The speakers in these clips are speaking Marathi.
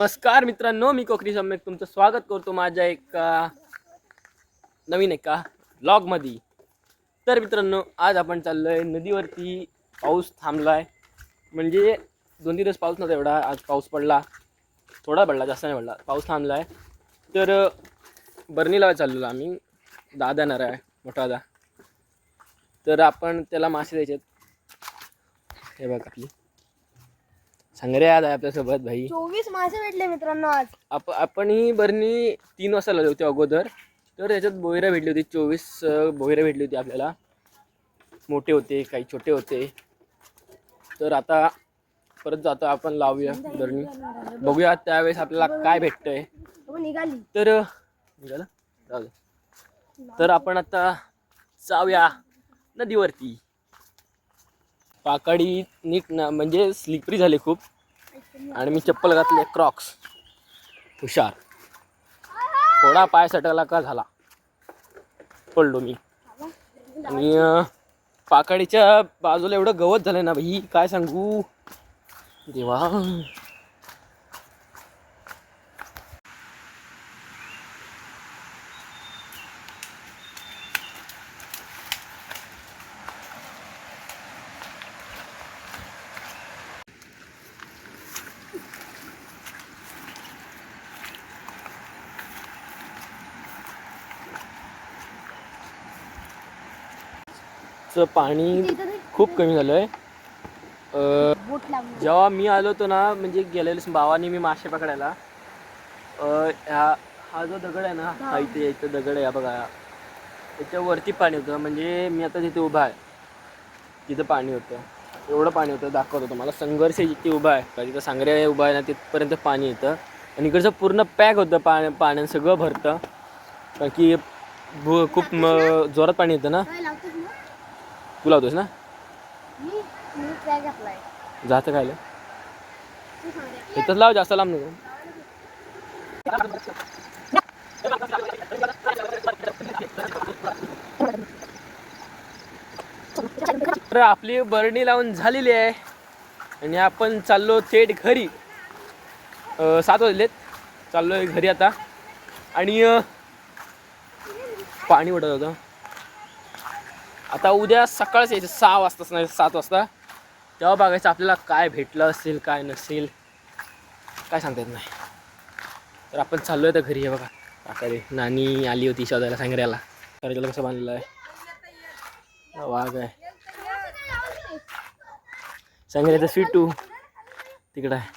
नमस्कार मित्रांनो मी कोकणी सम्यक तुमचं स्वागत करतो माझ्या एका नवीन एका ब्लॉगमध्ये तर मित्रांनो आज आपण चाललो आहे नदीवरती पाऊस थांबला आहे म्हणजे दोन तीन दिवस पाऊस नव्हता एवढा आज पाऊस पडला. थोडा पडला जास्त नाही पडला पाऊस थांबला आहे तर बर्नीला चाललेलो आम्ही. दादा येणार आहे मोठा दादा. तर आपण त्याला मासे द्यायचे हे बघ आपली. संग्रे आज आहे आपल्यासोबत भाई. चोवीस मासे भेटले मित्रांनो आज. आप आपण ही बरणी तीन वाजता लावली होती अगोदर. तर त्याच्यात बोयरा भेटली होती चोवीस बोयरा भेटली होती आपल्याला. मोठे होते काही छोटे होते. तर आता परत जातो आपण लावूया बरणी. बघूया त्यावेळेस आपल्याला काय भेटतंय. हो, निघाली. तर निघालं. तर आपण आता जाऊया नदीवरती. पाकाडी नीट ना म्हणजे स्लिपरी झाली खूप. आणि मी चप्पल घातले क्रॉक्स. हुशार. थोडा पाय सटकला का झाला. पडलो मी. आणि पाकडीच्या बाजूला एवढं गवत झालं ना भाई काय सांगू? देवा. चं पाणी खूप कमी झालं आहे जेव्हा मी आलो होतो ना म्हणजे गेलेलो भावाने मी मासे पकडायला. ह्या हा जो दगड आहे ना हा इथे इथं दगड आहे बघा. त्याच्यावरती पाणी होतं म्हणजे मी आता जिथे उभा आहे तिथं पाणी होतं. एवढं पाणी होतं दाखवत होतं मला संघर्ष जिथे उभा आहे का तिथं सांगरे उभा आहे ना तिथपर्यंत पाणी येतं. आणि इकडचं पूर्ण पॅक होतं पाण्या पाण्यानं सगळं भरतं. कारण की भू- खूप जोरात पाणी येतं ना. तू लावतोस ना? मी मी ट्रॅक घातलाय? जातं खायला तू सांग रे. इथंच लाव जास्त लांब नको. तर आपली बरणी लावून झालेली आहे. आणि आपण चाललो थेट घरी. सात वाजलेत. चाललो आहे घरी आता. आणि पाणी उडत होतं. आता उद्या सकाळच यायचं सहा वाजताच नाही सात वाजता. तेव्हा बघायचं आपल्याला काय भेटलं असेल काय नसेल. काय सांगता येत नाही. तर आपण चाललो आहे तर घरी आहे बघा. काकडे नानी आली होती शोधायला सांगऱ्याला करायला कसं बांधलेलं आहे? वाघ आहे. सांगऱ्याचं स्वीटू. तिकडं आहे.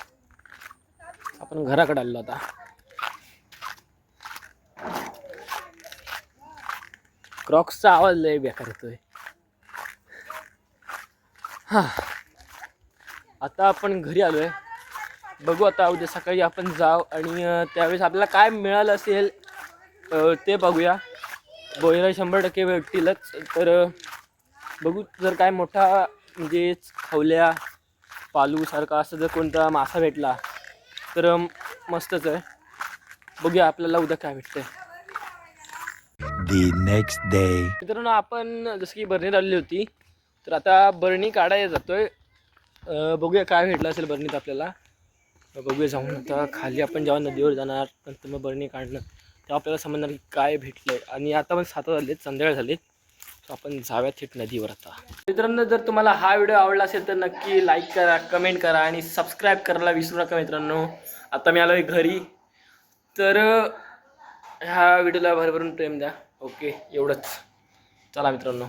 आपण घराकडे आलो आता. क्रॉक्सचा आवाज लय बेकार येतोय हा आता आपण घरी आलो आहे. बघू आता उद्या सकाळी आपण जाऊ आणि त्यावेळेस आपल्याला काय मिळालं असेल ते बघूया. बोयरा शंभर टक्के भेटतीलच तर बघू जर काय मोठा म्हणजे खवल्या पालूसारखा असं जर कोणता मासा भेटला तर मस्तच आहे. बघूया आपल्याला उद्या काय भेटतं आहे the next मित्रांनो आपण जसं की बरणी आलेली होती तर आता बरणी काढायला जातोय. बघूया काय भेटलं असेल बरणीत आपल्याला. बघूया जाऊन आता खाली आपण जेव्हा नदीवर जाणार नंतर मग बरणी काढणं तेव्हा आपल्याला समजणार की काय भेटलंय. आणि आता पण सात झालेत संध्याकाळ झाले तर आपण जाव्या थेट नदीवर आता. मित्रांनो जर तुम्हाला हा व्हिडिओ आवडला असेल तर नक्की लाईक करा कमेंट करा आणि सबस्क्राईब करायला विसरू नका मित्रांनो. आता मी आलो आहे घरी. तर ह्या व्हिडिओला भरभरून प्रेम द्या. ओके एवढंच. चला मित्रांनो.